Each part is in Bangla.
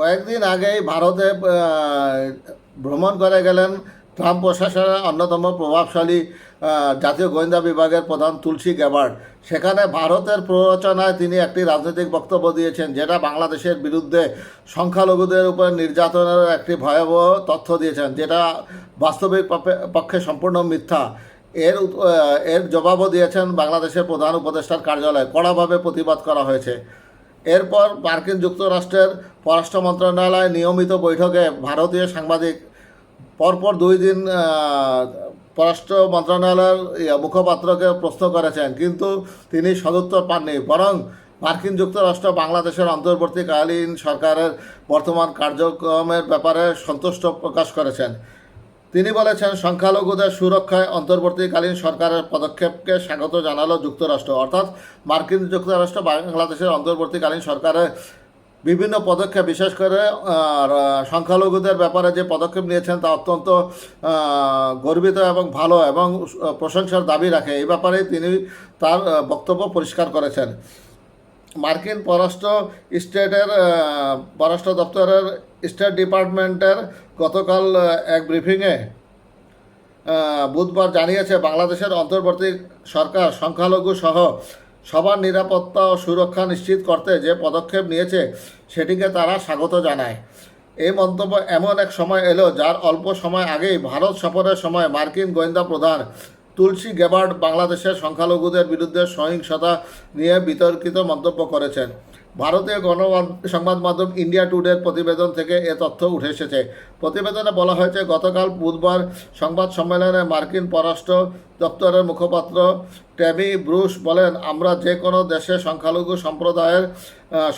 কয়েকদিন আগেই ভারতে ভ্রমণ করে গেলেন ট্রাম্প প্রশাসনের অন্যতম প্রভাবশালী জাতীয় গোয়েন্দা বিভাগের প্রধান তুলসী গ্যাবার্ড সেখানে ভারতের প্ররোচনায় তিনি একটি রাজনৈতিক বক্তব্য দিয়েছেন, যেটা বাংলাদেশের বিরুদ্ধে সংখ্যালঘুদের উপর নির্যাতনের একটি ভয়াবহ তথ্য দিয়েছেন, যেটা বাস্তবিক পক্ষে- সম্পূর্ণ মিথ্যা। এর এর জবাবও দিয়েছেন বাংলাদেশের প্রধান উপদেষ্টার কার্যালয়। কড়াভাবে প্রতিবাদ করা হয়েছে। এরপর মার্কিন যুক্তরাষ্ট্রের পররাষ্ট্র মন্ত্রণালয় নিয়মিত বৈঠকে ভারতীয় সাংবাদিক পরপর দুই দিন পররাষ্ট্র মন্ত্রণালয়ের মুখপাত্রকে প্রশ্ন করেছেন। কিন্তু তিনি সদুত্তর পাননি। বরং মার্কিন যুক্তরাষ্ট্র বাংলাদেশের অন্তর্বর্তীকালীন সরকারের বর্তমান কার্যক্রমের ব্যাপারে সন্তুষ্ট প্রকাশ করেছেন। তিনি বলেছেন, সংখ্যালঘুদের সুরক্ষায় অন্তর্বর্তীকালীন সরকারের পদক্ষেপকে স্বাগত জানালো যুক্তরাষ্ট্র। অর্থাৎ মার্কিন যুক্তরাষ্ট্র বাংলাদেশের অন্তর্বর্তীকালীন সরকারের বিভিন্ন পদক্ষেপ, বিশেষ করে সংখ্যালঘুদের ব্যাপারে যে পদক্ষেপ নিয়েছেন তা অত্যন্ত গর্বিত এবং ভালো এবং প্রশংসার দাবি রাখে। এই ব্যাপারে তিনি তার বক্তব্য পরিষ্কার করেছেন। মার্কিন পররাষ্ট্র স্টেটের পররাষ্ট্র দপ্তরের স্টেট ডিপার্টমেন্টের গতকাল এক ব্রিফিংয়ে বুধবার জানিয়েছে বাংলাদেশের অন্তর্বর্তী সরকার, সংখ্যালঘু সহ সবার নিরাপত্তা ও সুরক্ষা নিশ্চিত করতে যে পদক্ষেপ নিয়েছে সেটিকে তারা স্বাগত জানায়। এই মন্তব্য এমন এক সময় এলো যার অল্প সময় আগেই ভারত সফরের সময় মার্কিন গোয়েন্দা প্রধান তুলসী গেবার্ড বাংলাদেশের সংখ্যালঘুদের বিরুদ্ধে সহিংসতা নিয়ে বিতর্কিত মন্তব্য করেছেন। ভারতীয় গণ সংবাদ মাধ্যম ইন্ডিয়া টুডের প্রতিবেদন থেকে এ তথ্য উঠে এসেছে। প্রতিবেদনে বলা হয়েছে, গতকাল বুধবার সংবাদ সম্মেলনে মার্কিন পররাষ্ট্র দপ্তরের মুখপাত্র ট্যামি ব্রুস বলেন, আমরা যে কোনো দেশে সংখ্যালঘু সম্প্রদায়ের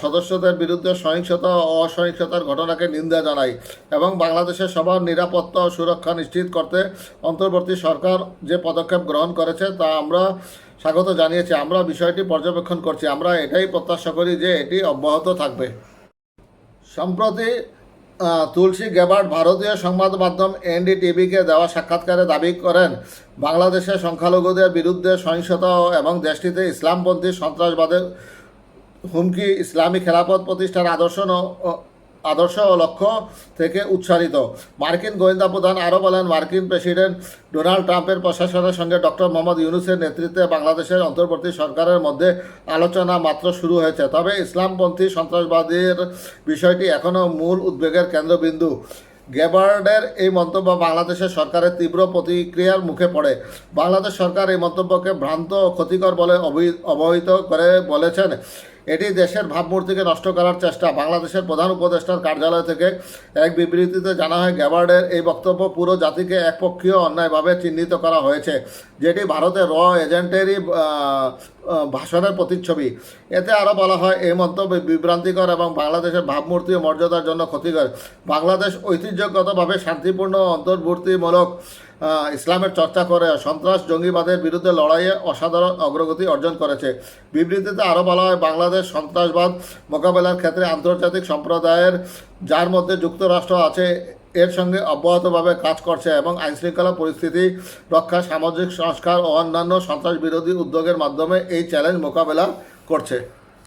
সদস্যদের বিরুদ্ধে সহিংসতা ও অসহিংসতার ঘটনাকে নিন্দা জানাই এবং বাংলাদেশের সবার নিরাপত্তা ও সুরক্ষা নিশ্চিত করতে অন্তর্বর্তী সরকার যে পদক্ষেপ গ্রহণ করেছে তা আমরা স্বাগত জানিয়েছি, আমরা বিষয়টি পর্যবেক্ষণ করছি, আমরা এটাই প্রত্যাশা করি যে এটি অব্যাহত থাকবে। সম্প্রতি তুলসী গেবার্ড ভারতীয় সংবাদ মাধ্যম এনডিটিভিকে দেওয়া সাক্ষাৎকারে দাবি করেন বাংলাদেশের সংখ্যালঘুদের বিরুদ্ধে সহিংসতা এবং দেশটিতে ইসলামপন্থী সন্ত্রাসবাদের হুমকি, ইসলামী খেলাপথ প্রতিষ্ঠার আদর্শ ন- ও- আদর্শ ও লক্ষ্য থেকে উচ্চারিত। মার্কিন গোয়েন্দা প্রধান আরও বলেন, মার্কিন প্রেসিডেন্ট ডোনাল্ড ট্রাম্পের প্রশাসনের সঙ্গে ডক্টর মোহাম্মদ ইউনুসের নেতৃত্বে বাংলাদেশের অন্তর্বর্তী সরকারের মধ্যে আলোচনা মাত্র শুরু হয়েছে। তবে ইসলামপন্থী সন্ত্রাসবাদীর বিষয়টি এখনও মূল উদ্বেগের কেন্দ্রবিন্দু। গেবার্ডের এই মন্তব্য বাংলাদেশের সরকারের তীব্র প্রতিক্রিয়ার মুখে পড়ে। বাংলাদেশ সরকার এই মন্তব্যকে ভ্রান্ত ও ক্ষতিকর বলে অবহি- অবহিত করে বলেছেন। এটি দেশের ভাবমূর্তিকে নষ্ট করার চেষ্টা। বাংলাদেশের প্রধান উপদেষ্টার কার্যালয় থেকে এক বিবৃতিতে জানা হয় গ্যাবার্ডের এই বক্তব্য পুরো জাতিকে একপক্ষীয় অন্যায়ভাবে চিহ্নিত করা হয়েছে যেটি ভারতের র এজেন্টেরই ভাষণের প্রতিচ্ছবি। এতে আরও বলা হয় এই মন্তব্য বিভ্রান্তিকর এবং বাংলাদেশের ভাবমূর্তি ও মর্যাদার জন্য ক্ষতিকর। বাংলাদেশ ঐতিহ্যগতভাবে শান্তিপূর্ণ আহ, ইসলামের চর্চা করে, সন্ত্রাস, জঙ্গিবাদের বিরুদ্ধে লড়াইয়ে অসাধারণ অগ্রগতি অর্জন করেছে। বিবৃতিতে আরও বলা হয়, বাংলাদেশ সন্ত্রাসবাদ মোকাবেলার ক্ষেত্রে আন্তর্জাতিক সম্প্রদায়ের, যার মধ্যে যুক্তরাষ্ট্র আছে, এর সঙ্গে অব্যাহতভাবে কাজ করছে এবং আইনশৃঙ্খলা পরিস্থিতি রক্ষা, সামাজিক সংস্কার ও অন্যান্য সন্ত্রাস বিরোধী উদ্যোগের মাধ্যমে এই চ্যালেঞ্জ মোকাবেলা করছে।